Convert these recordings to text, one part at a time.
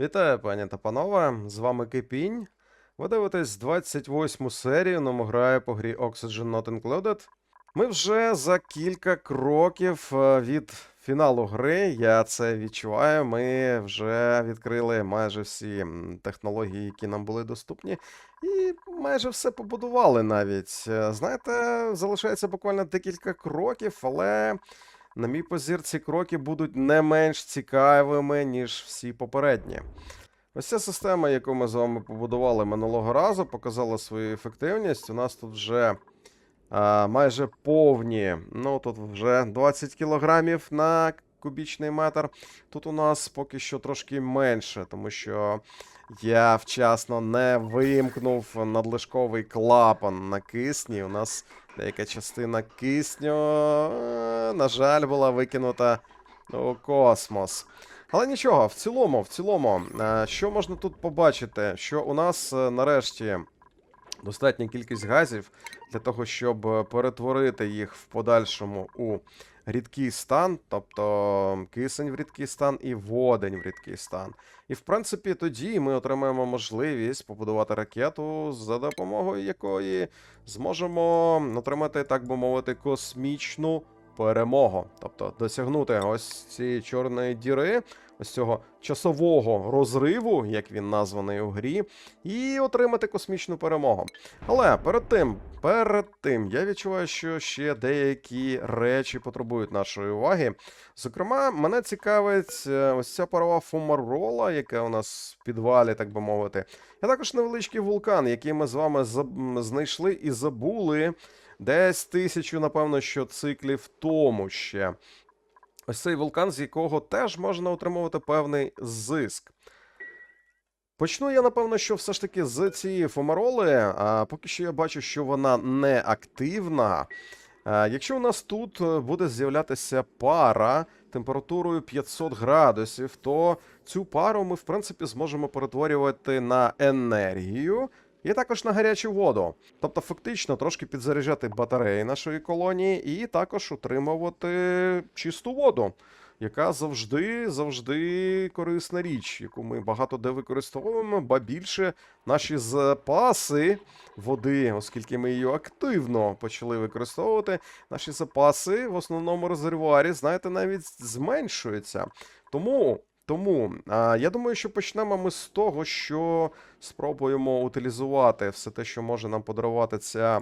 Вітаю, пані та панове. З вами Кипінь. Ви дивитесь 28 серію, но грає по грі Oxygen Not Included. Ми вже за кілька кроків е, від фіналу гри. Я це відчуваю. Ми вже відкрили майже всі технології, які нам були доступні, і майже все побудували навіть. Е, Знаєте, залишається буквально декілька кроків, але. На мій позір, ці кроки будуть не менш цікавими, ніж всі попередні. Ось ця система, яку ми з вами побудували минулого разу, показала свою ефективність. У нас тут вже а, майже повні, ну тут вже 20 кілограмів на кубічний метр. Тут у нас поки що трошки менше, тому що я вчасно не вимкнув надлишковий клапан на кисні. У нас деяка частина кисню, на жаль, була викинута у космос. Але нічого, в цілому, в цілому, е, що можна тут побачити? Що у нас е, нарешті достатня кількість газів для того, щоб е, перетворити їх в подальшому у рідкий стан, тобто кисень в рідкий стан і водень в рідкий стан. І в принципі, тоді ми отримаємо можливість побудувати ракету, за допомогою якої зможемо отримати, так би мовити, космічну перемогу. Тобто досягнути ось цієї чорної діри, ось цього часового розриву, як він названий у грі, і отримати космічну перемогу. Але перед тим, перед тим, я відчуваю, що ще деякі речі потребують нашої уваги. Зокрема, мене цікавить е, ось ця парова фумарола, яка у нас в підвалі, так би мовити. А також невеличкий вулкан, який ми з вами знайшли і забули десь тисячу, напевно, що циклів тому ще. Ось цей вулкан, з якого теж можна отримувати певний зиск. Почну я, напевно, що все ж таки з цієї фомароли. А поки що я бачу, що вона не активна. Якщо у нас тут е, буде з'являтися пара температурою 500 градусів, то цю пару ми, в принципі, зможемо перетворювати на енергію і також на гарячу воду. Тобто, фактично, трошки підзаряджати батареї нашої колонії і також утримувати чисту воду яка завжди, завжди корисна річ, яку ми багато де використовуємо, ба більше наші запаси води, оскільки ми її активно почали використовувати, наші запаси в основному резервуарі, знаєте, навіть зменшуються. Тому. Тому я думаю, що почнемо ми з того, що спробуємо утилізувати все те, що може нам подарувати ця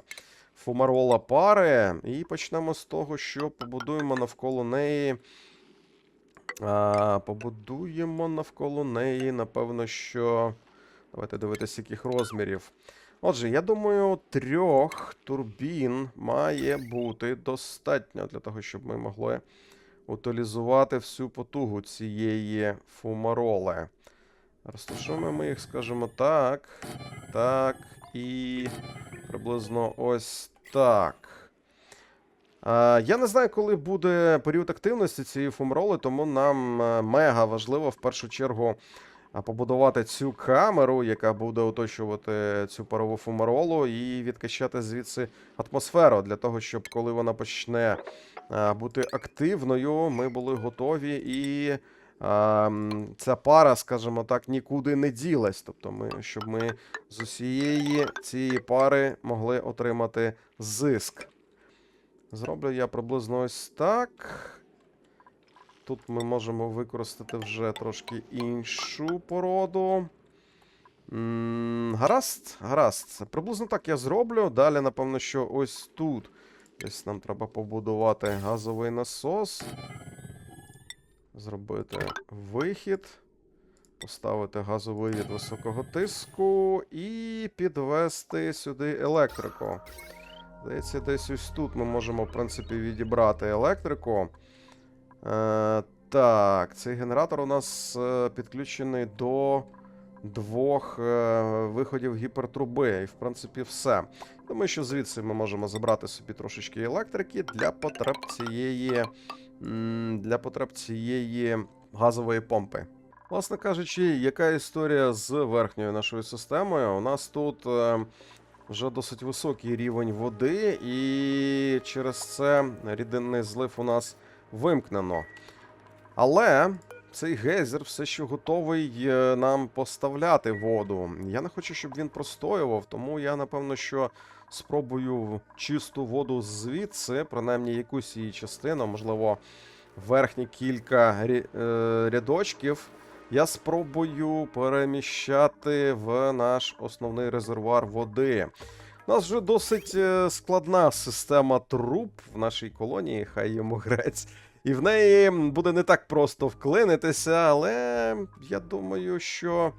фумарола пари, і почнемо з того, що побудуємо навколо неї а, побудуємо навколо неї, напевно, що. Давайте дивитися, яких розмірів. Отже, я думаю, трьох турбін має бути достатньо для того, щоб ми могли утилізувати всю потугу цієї фумароли. Розташуємо ми їх, скажімо так. Так. І приблизно ось так. Я не знаю, коли буде період активності цієї фумроли, тому нам е, мега важливо в першу чергу побудувати цю камеру, яка буде оточувати цю парову фумаролу, і відкачати звідси атмосферу для того, щоб коли вона почне бути активною, ми були готові і. Ця пара, скажімо так, нікуди не ділась. Тобто, ми, щоб ми з усієї цієї пари могли отримати зиск. Зроблю я приблизно ось так. Тут ми можемо використати вже трошки іншу породу. Гаразд, гаразд. Приблизно так я зроблю. Далі, напевно, що ось тут. Десь нам треба побудувати газовий насос. Зробити вихід. Поставити газовий від високого тиску і підвести сюди електрику. Здається, десь ось тут ми можемо, в принципі, відібрати електрику. Е, так, цей генератор у нас е, підключений до двох е, виходів гіпертруби. І, в принципі, все. Думаю, що звідси ми можемо забрати собі трошечки електрики для потреб цієї, для потреб цієї газової помпи. Власне кажучи, яка історія з верхньою нашою системою? У нас тут. Вже досить високий рівень води, і через це рідинний злив у нас вимкнено. Але цей гейзер все ще готовий е, нам поставляти воду. Я не хочу, щоб він простоював, тому я напевно що спробую чисту воду звідси, принаймні якусь її частину, можливо, верхні кілька е, рядочків. Я спробую переміщати в наш основний резервуар води. У нас вже досить е, складна система труб в нашій колонії, хай йому грець. І в неї буде не так просто вклинитися, але я думаю, що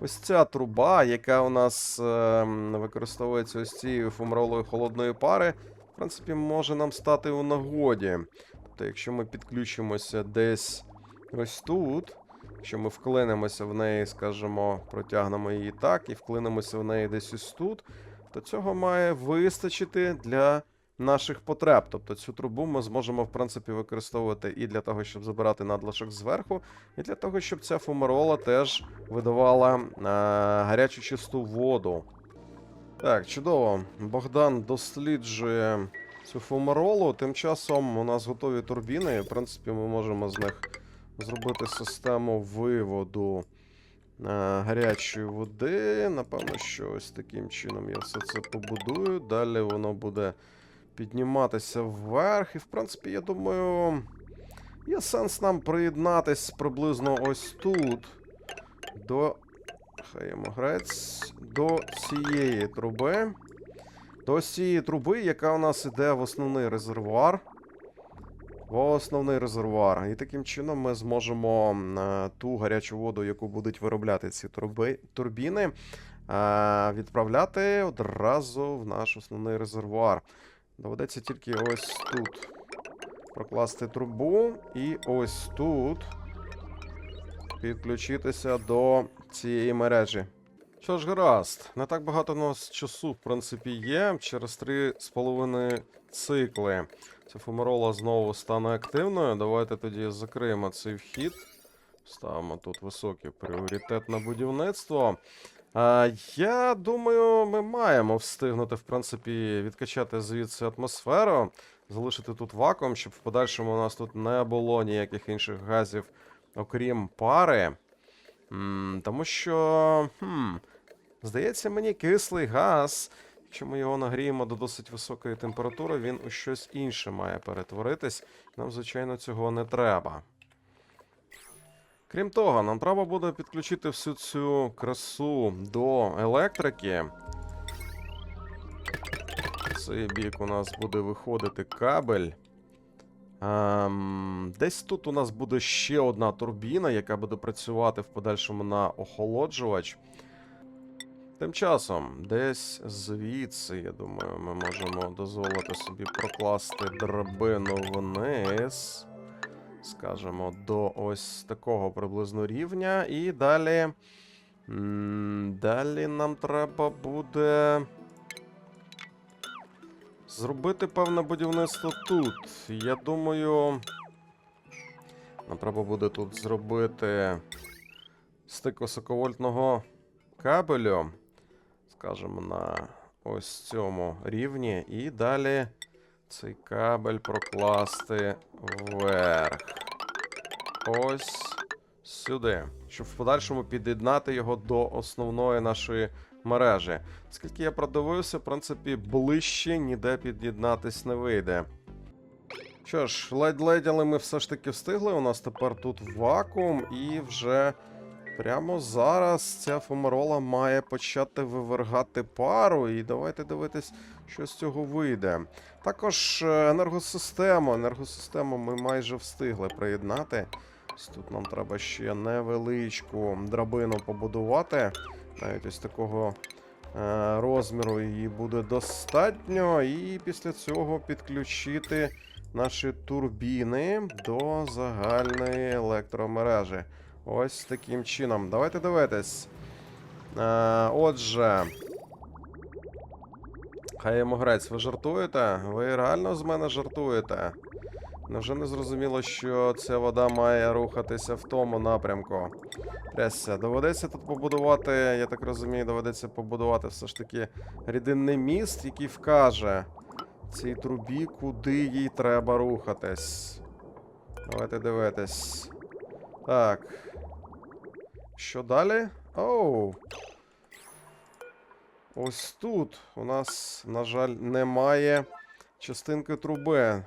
ось ця труба, яка у нас е, використовується ось цією фумролою холодної пари, в принципі, може нам стати у нагоді. Тобто, якщо ми підключимося десь ось тут, якщо ми вклинемося в неї, скажімо, протягнемо її так, і вклинемося в неї десь ось тут, то цього має вистачити для наших потреб. Тобто цю трубу ми зможемо, в принципі, використовувати і для того, щоб забирати надлишок зверху, і для того, щоб ця фумарола теж видавала е, гарячу чисту воду. Так, чудово. Богдан досліджує цю фумаролу. Тим часом у нас готові турбіни, і в принципі ми можемо з них зробити систему виводу гарячої води. Напевно, що ось таким чином я все це побудую. Далі воно буде підніматися вверх. І, в принципі, я думаю, є сенс нам приєднатись приблизно ось тут. До. Йому грець. До цієї труби. До цієї труби, яка у нас іде в основний резервуар. Основний резервуар. І таким чином ми зможемо е, ту гарячу воду, яку будуть виробляти ці турби, турбіни, е, відправляти одразу в наш основний резервуар. Доведеться тільки ось тут прокласти трубу і ось тут підключитися до цієї мережі. Що ж, гаразд, не так багато у нас часу, в принципі, є. Через три з половиною цикли ця фумарола знову стане активною. Давайте тоді закриємо цей вхід. Ставимо тут високий пріоритет на будівництво. А, я думаю, ми маємо встигнути, в принципі, відкачати звідси атмосферу, залишити тут вакуум, щоб в подальшому у нас тут не було ніяких інших газів, окрім пари. М, тому що, хм, здається, мені кислий газ. Якщо ми його нагріємо до досить високої температури, він у щось інше має перетворитись. Нам, звичайно, цього не треба. Крім того, нам треба буде підключити всю цю красу до електрики. Цей бік у нас буде виходити кабель. Ем, десь тут у нас буде ще одна турбіна, яка буде працювати в подальшому на охолоджувач. Тим часом, десь звідси, я думаю, ми можемо дозволити собі прокласти драбину вниз. Скажемо, до ось такого приблизно рівня. І далі. Далі нам треба буде. Зробити певне будівництво тут. Я думаю. Нам треба буде тут зробити стик високовольтного кабелю. Скажімо, на ось цьому рівні. І далі цей кабель прокласти вверх. Ось сюди. Щоб в подальшому під'єднати його до основної нашої мережі. Скільки я продивився, в принципі, ближче ніде під'єднатись не вийде. Що ж, ледь-ледь, але ми все ж таки встигли. У нас тепер тут вакуум, і вже прямо зараз ця фумарола має почати вивергати пару. І давайте дивитись, що з цього вийде. Також е, енергосистему. Енергосистему ми майже встигли приєднати. Ось Тут нам треба ще невеличку драбину побудувати. Навіть ось такого е, розміру її буде достатньо. І після цього підключити наші турбіни до загальної електромережі. Ось таким чином. Давайте дивитись. Е, отже. Хай йому грець, ви жартуєте? Ви реально з мене жартуєте? Невже не зрозуміло, що ця вода має рухатися в тому напрямку? Трясся, доведеться тут побудувати, я так розумію, доведеться побудувати все ж таки рідинний міст, який вкаже цій трубі, куди їй треба рухатись. Давайте дивитись. Так. Що далі? Оу. Ось тут у нас, на жаль, немає частинки труби.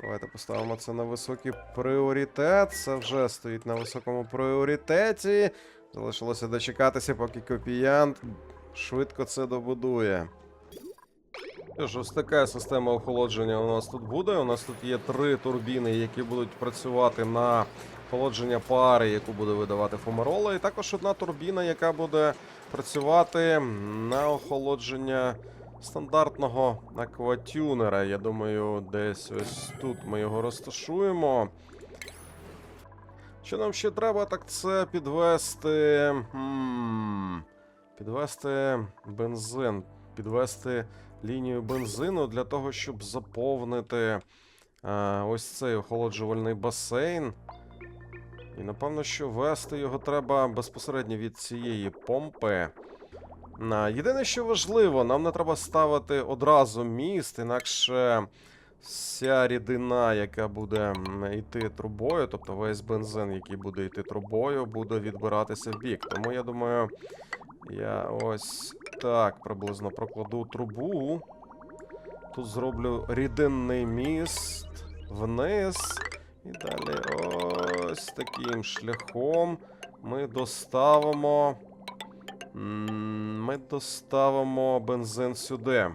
Давайте поставимо це на високий пріоритет. Це вже стоїть на високому пріоритеті. Залишилося дочекатися, поки копіянт швидко це добудує. Ж, ось така система охолодження у нас тут буде. У нас тут є три турбіни, які будуть працювати на охолодження пари, яку буде видавати фумарола. І також одна турбіна, яка буде працювати на охолодження стандартного акватюнера. Я думаю, десь ось тут ми його розташуємо. Що нам ще треба, так це підвести. Підвести бензин, підвести лінію бензину для того, щоб заповнити е, ось цей охолоджувальний басейн. І напевно, що вести його треба безпосередньо від цієї помпи. Єдине, що важливо, нам не треба ставити одразу міст, інакше вся рідина, яка буде йти трубою, тобто весь бензин, який буде йти трубою, буде відбиратися в бік. Тому я думаю, я ось так приблизно прокладу трубу. Тут зроблю рідинний міст вниз. І далі ось таким шляхом ми доставимо. Ми доставимо бензин сюди.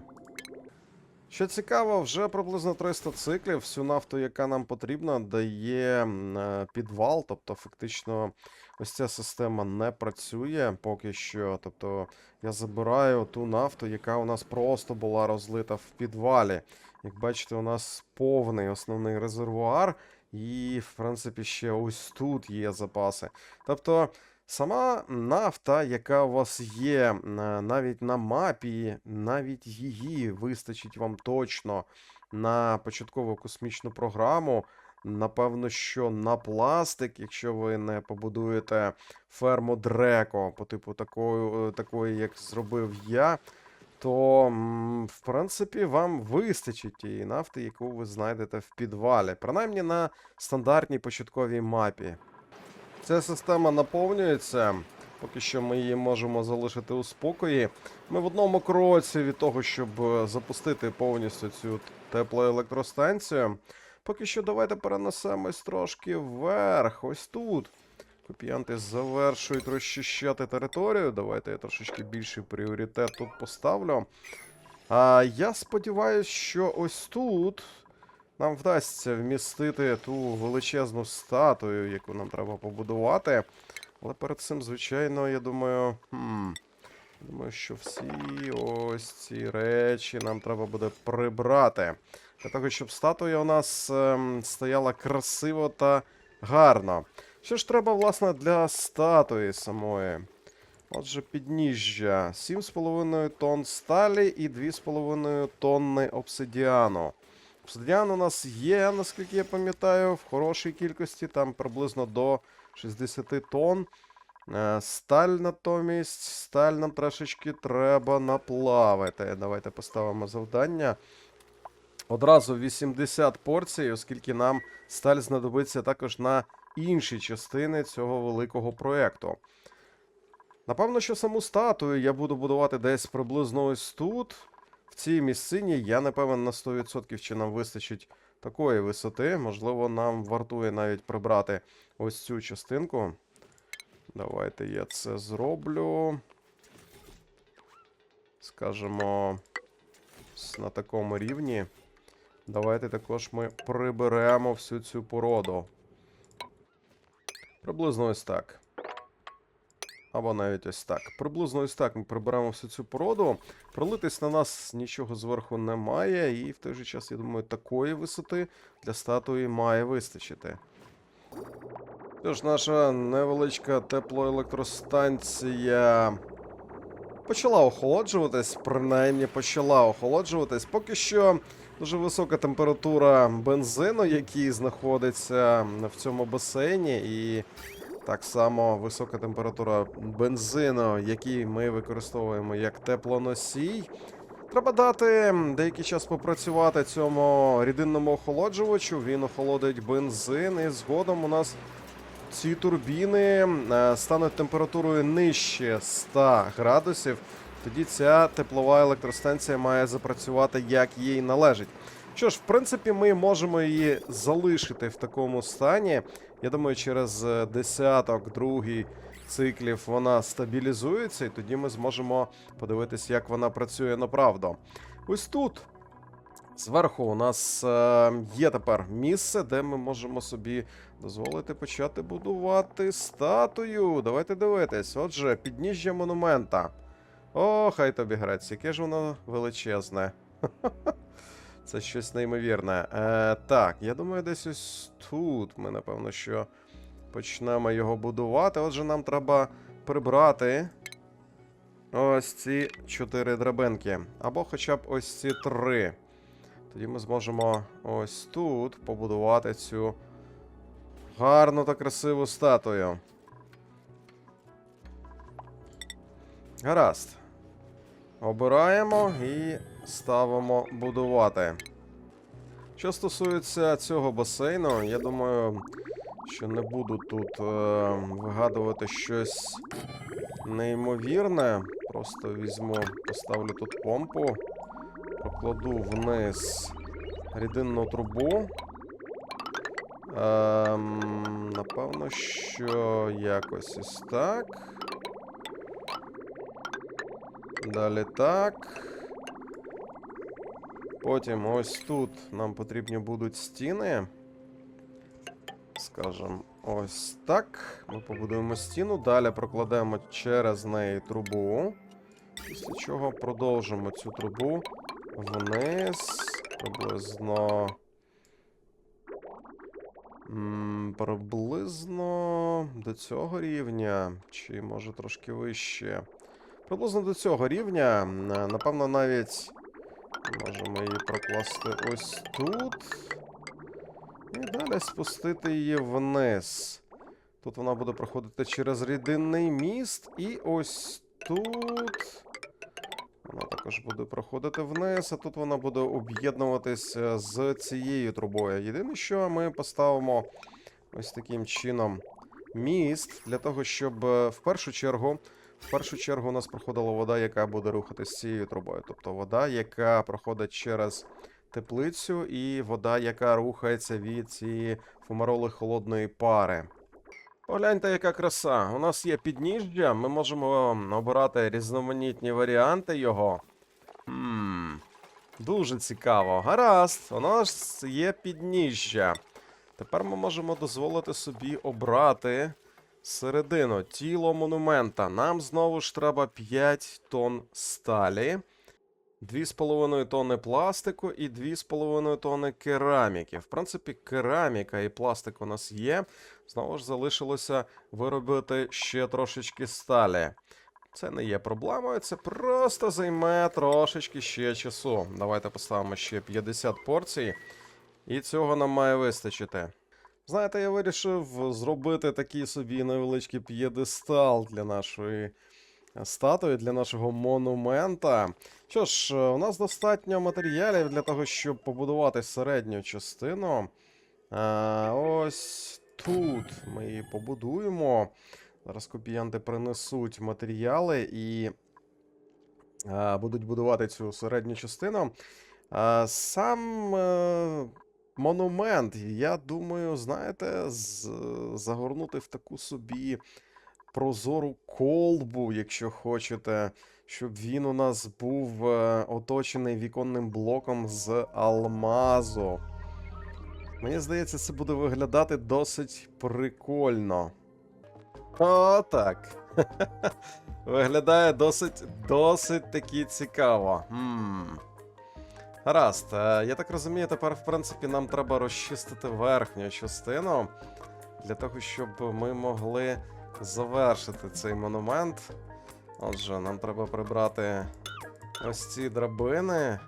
Що цікаво, вже приблизно 300 циклів. Всю нафту, яка нам потрібна, дає е, підвал. Тобто, фактично, ось ця система не працює поки що. Тобто, я забираю ту нафту, яка у нас просто була розлита в підвалі. Як бачите, у нас повний основний резервуар, і, в принципі, ще ось тут є запаси. Тобто, сама нафта, яка у вас є е, навіть на мапі, навіть її вистачить вам точно на початкову космічну програму. Напевно, що на пластик, якщо ви не побудуєте ферму Дреко по типу такої, такої як зробив я, то, в принципі, вам вистачить тієї нафти, яку ви знайдете в підвалі. Принаймні на стандартній початковій мапі. Ця система наповнюється. Поки що ми її можемо залишити у спокої. Ми в одному кроці від того, щоб е, запустити повністю цю теплоелектростанцію. Поки що давайте перенесемось трошки вверх, ось тут. Копіянти завершують розчищати територію. Давайте я трошечки більший пріоритет тут поставлю. А я сподіваюся, що ось тут нам вдасться вмістити ту величезну статую, яку нам треба побудувати. Але перед цим, звичайно, я думаю. Хм, думаю, що всі ось ці речі нам треба буде прибрати. Для того, щоб статуя у нас ем, стояла красиво та гарно. Що ж треба, власне, для статуї самої? Отже, підніжжя. 7,5 тонн сталі і 2,5 тонни обсидіану. Обсидіан у нас є, наскільки я пам'ятаю, в хорошій кількості, там приблизно до 60 тонн. Е, Сталь натомість, сталь нам трошечки треба наплавити. Давайте поставимо завдання. Одразу 80 порцій, оскільки нам сталь знадобиться також на інші частини цього великого проєкту. Напевно, що саму статую я буду будувати десь приблизно ось тут. В цій місцині я не певен на 100%, чи нам вистачить такої висоти. Можливо, нам вартує навіть прибрати ось цю частинку. Давайте я це зроблю. Скажемо, на такому рівні. Давайте також ми приберемо всю цю породу. Приблизно ось так. Або навіть ось так. Приблизно ось так ми приберемо всю цю породу. Пролитись на нас нічого зверху немає, і в той же час, я думаю, такої висоти для статуї має вистачити. Тож, наша невеличка теплоелектростанція почала охолоджуватись, принаймні почала охолоджуватись. Поки що дуже висока температура бензину, який знаходиться в цьому басейні, і так само висока температура бензину, який ми використовуємо як теплоносій. Треба дати деякий час попрацювати цьому рідинному охолоджувачу. Він охолодить бензин, і згодом у нас ці турбіни е, стануть температурою нижче 100 градусів, тоді ця теплова електростанція має запрацювати як їй належить. Що ж, в принципі, ми можемо її залишити в такому стані. Я думаю, через десяток, другий циклів вона стабілізується, і тоді ми зможемо подивитись, як вона працює направду. Ось тут. Зверху у нас е, є тепер місце, де ми можемо собі дозволити почати будувати статую. Давайте дивитись. Отже, підніжжя монумента. О, хай тобі грець, яке ж воно величезне. Це щось неймовірне. Е, так, я думаю, десь ось тут ми, напевно, що почнемо його будувати. Отже, нам треба прибрати ось ці чотири драбинки. Або хоча б ось ці три. Тоді ми зможемо ось тут побудувати цю гарну та красиву статую. Гаразд. Обираємо і ставимо будувати. Що стосується цього басейну, я думаю, що не буду тут е, вигадувати щось неймовірне. Просто візьму, поставлю тут помпу, прокладу вниз рідинну трубу. Ем, напевно, що якось ось так. Далі так. Потім ось тут нам потрібні будуть стіни. Скажем, ось так. Ми побудуємо стіну, далі прокладемо через неї трубу. Після чого продовжимо цю трубу вниз. Приблизно. Приблизно до цього рівня. Чи може трошки вище. Приблизно до цього рівня. Е, Напевно, навіть можемо її прокласти ось тут. І далі спустити її вниз. Тут вона буде проходити через рідинний міст. І ось тут. Вона також буде проходити вниз, а тут вона буде об'єднуватися з цією трубою. Єдине, що ми поставимо ось таким чином міст для того, щоб е, в першу чергу. В першу чергу у нас проходила вода, яка буде рухатись цією трубою. Тобто вода, яка проходить через теплицю, і вода, яка рухається від цієї фумароли холодної пари. Погляньте, яка краса. У нас є підніжжя, ми можемо обирати різноманітні варіанти його. Хм, дуже цікаво. Гаразд, у нас є підніжжя. Тепер ми можемо дозволити собі обрати середину, тіло монумента. Нам знову ж треба 5 тонн сталі. 2,5 тонни пластику і 2,5 тонни кераміки. В принципі, кераміка і пластик у нас є. Знову ж залишилося виробити ще трошечки сталі. Це не є проблемою, це просто займе трошечки ще часу. Давайте поставимо ще 50 порцій, і цього нам має вистачити. Знаєте, я вирішив зробити такий собі невеличкий п'єдестал для нашої статуї, для нашого монумента. Що ж, е, у нас достатньо матеріалів для того, щоб побудувати середню частину. А, ось тут ми її побудуємо. Зараз копіянти принесуть матеріали і а, будуть будувати цю середню частину. А, сам е, монумент, я думаю, знаєте, з, загорнути в таку собі прозору колбу, якщо хочете, щоб він у нас був е, оточений віконним блоком з алмазу. Мені здається, це буде виглядати досить прикольно. О, так. Виглядає досить досить таки цікаво. Хм. Гаразд, е, я так розумію, тепер, в принципі, нам треба розчистити верхню частину для того, щоб ми могли завершити цей монумент. Отже, нам треба прибрати ось ці драбини.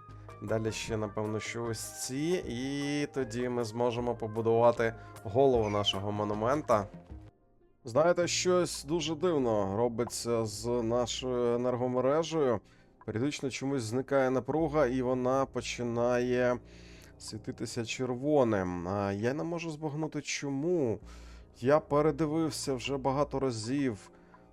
Далі ще, напевно, що ось ці. І тоді ми зможемо побудувати голову нашого монумента. Знаєте, щось дуже дивно робиться з нашою енергомережею. Періодично чомусь зникає напруга, і вона починає світитися червоним. Я не можу збагнути чому. Я передивився вже багато разів.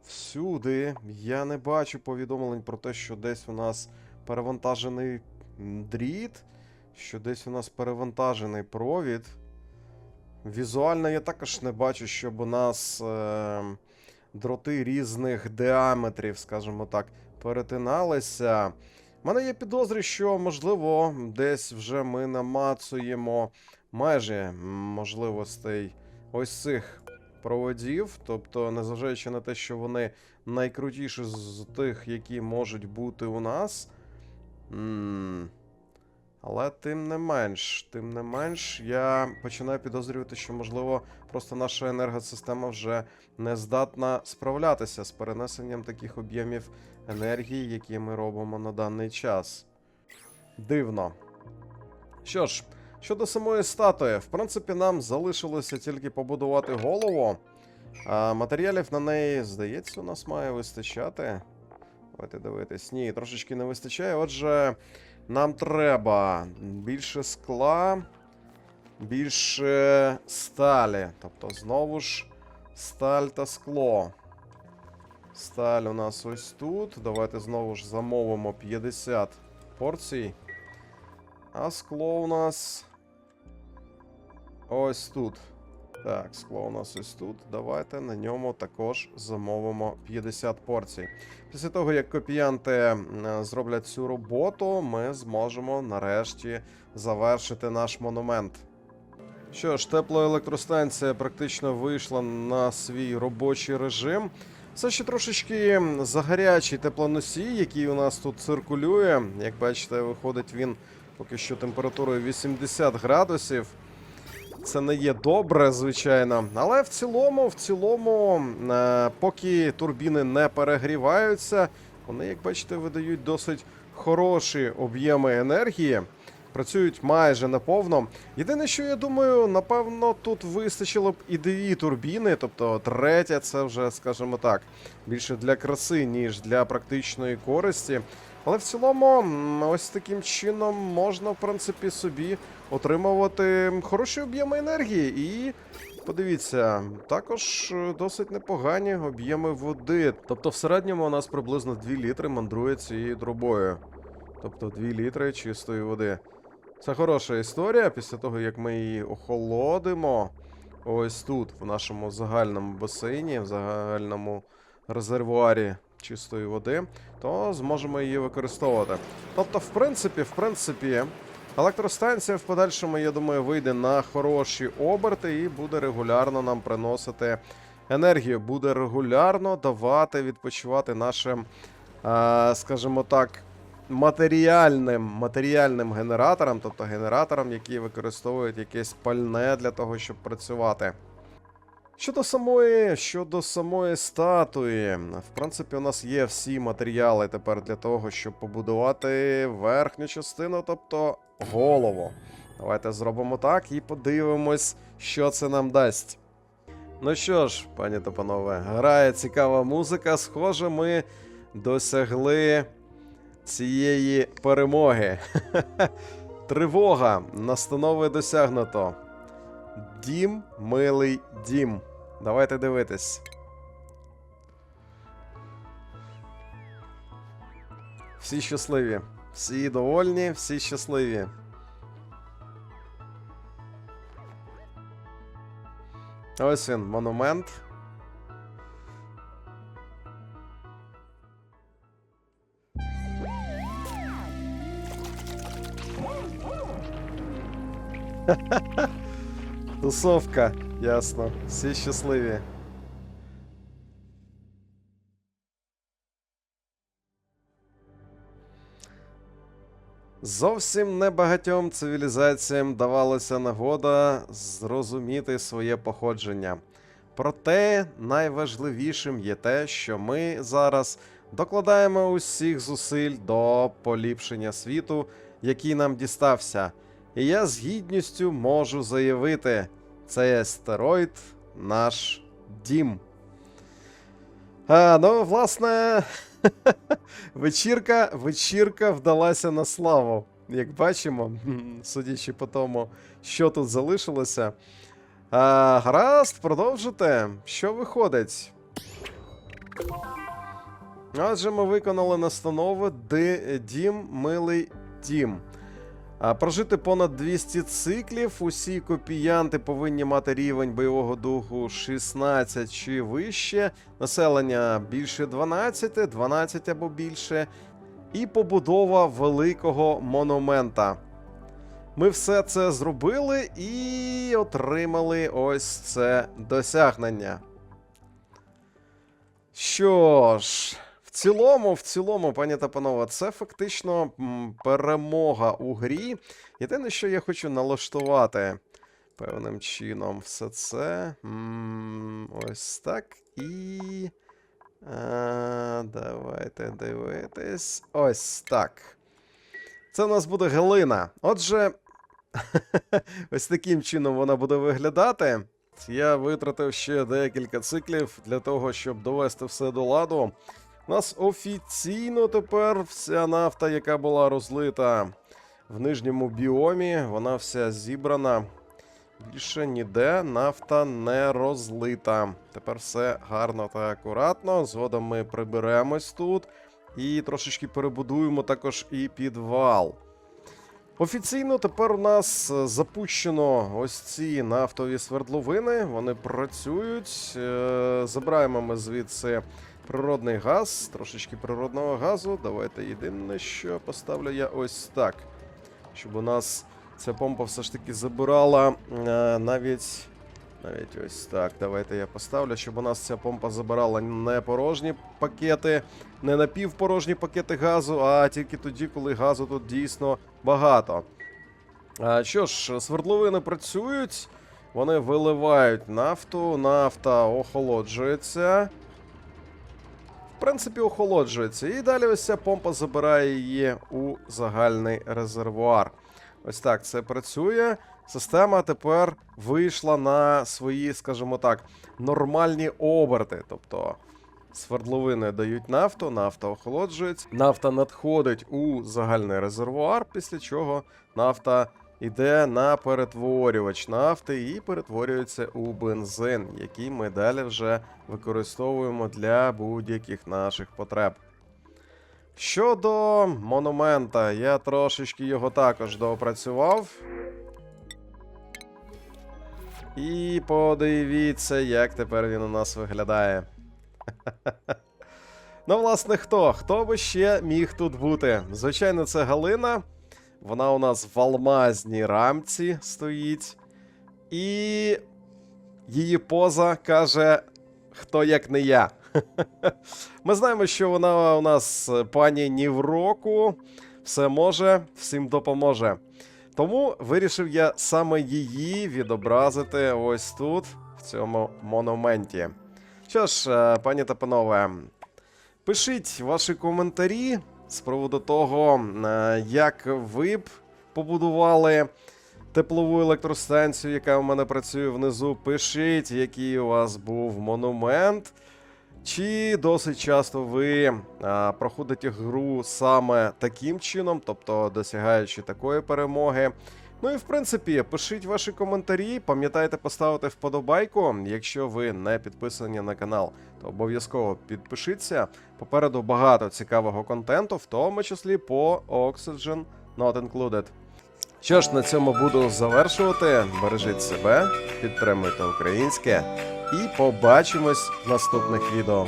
Всюди я не бачу повідомлень про те, що десь у нас перевантажений дріт, що десь у нас перевантажений провід. Візуально я також не бачу, щоб у нас е, дроти різних діаметрів, скажімо так, перетиналися. У мене є підозри, що, можливо, десь вже ми намацуємо межі можливостей ось цих проводів. Тобто, незважаючи на те, що вони найкрутіші з тих, які можуть бути у нас. Але тим не менш, тим не менш, я починаю підозрювати, що, можливо, просто наша енергосистема вже не здатна справлятися з перенесенням таких об'ємів енергії, які ми робимо на даний час. Дивно. Що ж, щодо самої статуї, в принципі, нам залишилося тільки побудувати голову. А матеріалів на неї, здається, у нас має вистачати. Давайте дивитись. Ні, трошечки не вистачає. Отже, нам треба більше скла, більше сталі. Тобто, знову ж, сталь та скло. Сталь у нас ось тут. Давайте знову ж замовимо 50 порцій. А скло у нас ось тут. Так, скло у нас ось тут. Давайте на ньому також замовимо 50 порцій. Після того, як копіянти зроблять цю роботу, ми зможемо нарешті завершити наш монумент. Що ж, теплоелектростанція практично вийшла на свій робочий режим. Все ще трошечки загарячий теплоносій, який у нас тут циркулює. Як бачите, виходить він поки що температурою 80 градусів. Це не є добре, звичайно. Але в цілому, в цілому, е, поки турбіни не перегріваються, вони, як бачите, видають досить хороші об'єми енергії. Працюють майже наповно. Єдине, що я думаю, напевно, тут вистачило б і дві турбіни, тобто третя це вже, скажімо так, більше для краси, ніж для практичної користі. Але в цілому, ось таким чином можна, в принципі, собі отримувати хороші об'єми енергії. І подивіться, також е, досить непогані об'єми води. Тобто, в середньому у нас приблизно 2 літри мандрує цією трубою. Тобто 2 літри чистої води. Це хороша історія. Після того, як ми її охолодимо, ось тут, в нашому загальному басейні, в загальному резервуарі чистої води, то зможемо її використовувати. Тобто, в принципі, в принципі, електростанція в подальшому, я думаю, вийде на хороші оберти і буде регулярно нам приносити енергію, буде регулярно давати відпочивати нашим, е, скажімо так, матеріальним, матеріальним генераторам, тобто генераторам, які використовують якесь пальне для того, щоб працювати. Щодо самої, щодо самої статуї, в принципі, у нас є всі матеріали тепер для того, щоб побудувати верхню частину, тобто голову. Давайте зробимо так і подивимось, що це нам дасть. Ну що ж, пані та панове, грає цікава музика. Схоже, ми досягли цієї перемоги. Тривога. Настанови досягнуто. Дім, милий дім. Давайте дивитись. Всі щасливі. Всі довольні, всі щасливі. Ось він, монумент. Тусовка, ясно. Всі щасливі. Зовсім небагатьом цивілізаціям давалася нагода зрозуміти своє походження. Проте найважливішим є те, що ми зараз докладаємо усіх зусиль до поліпшення світу, який нам дістався. І я з гідністю можу заявити, цей астероїд наш дім. А, ну, власне, вечірка, вечірка вдалася на славу. Як бачимо, судячи по тому, що тут залишилося. А, гаразд, продовжите. Що виходить? Отже, ми виконали настанови Дім, милий дім. Прожити понад 200 циклів. Усі копіянти повинні мати рівень бойового духу 16 чи вище. Населення більше 12, 12 або більше. І побудова великого монумента. Ми все це зробили і отримали ось це досягнення. Що ж, цілому, в цілому, пані та панове, це фактично перемога у грі. Єдине, що я хочу налаштувати певним чином все це. Ось так. І. А, давайте дивитись. Ось так. Це у нас буде Галина. Отже, ось таким чином вона буде виглядати. Я витратив ще декілька циклів для того, щоб довести все до ладу. У нас офіційно тепер вся нафта, яка була розлита в нижньому біомі, вона вся зібрана. Більше ніде нафта не розлита. Тепер все гарно та акуратно. Згодом ми приберемось тут і трошечки перебудуємо також і підвал. Офіційно тепер у нас запущено ось ці нафтові свердловини. Вони працюють. Е, Забираємо ми звідси природний газ, трошечки природного газу. Давайте єдине, що поставлю я ось так. Щоб у нас ця помпа все ж таки забирала е, навіть. Навіть ось так. Давайте я поставлю, щоб у нас ця помпа забирала не порожні пакети, не напівпорожні пакети газу, а тільки тоді, коли газу тут дійсно багато. А, що ж, свердловини працюють, вони виливають нафту, нафта охолоджується. Принципі, охолоджується. І далі ось ця помпа забирає її у загальний резервуар. Ось так це працює. Система тепер вийшла на свої, скажімо так, нормальні оберти. Тобто свердловини дають нафту, нафта охолоджується, нафта надходить у загальний резервуар, після чого нафта йде на перетворювач нафти і перетворюється у бензин, який ми далі вже використовуємо для будь-яких наших потреб. Щодо монумента, я трошечки його також доопрацював. І подивіться, як тепер він у нас виглядає. ну, власне, хто? Хто би ще міг тут бути? Звичайно, це Галина. Вона у нас в алмазній рамці стоїть. І її поза каже: хто як не я. Ми знаємо, що вона у нас е, пані ні в року, все може, всім допоможе. Тому вирішив я саме її відобразити ось тут, в цьому монументі. Що ж, е, пані та панове, пишіть ваші коментарі з приводу того, е, як ви б побудували теплову електростанцію, яка у мене працює внизу. Пишіть, який у вас був монумент. Чи досить часто ви а, проходите гру саме таким чином, тобто досягаючи такої перемоги? Ну і в принципі, пишіть ваші коментарі, пам'ятайте поставити вподобайку. Якщо ви не підписані на канал, то обов'язково підпишіться. Попереду багато цікавого контенту, в тому числі по Oxygen Not Included. Що ж, на цьому буду завершувати. Бережіть себе, підтримуйте українське і побачимось в наступних відео.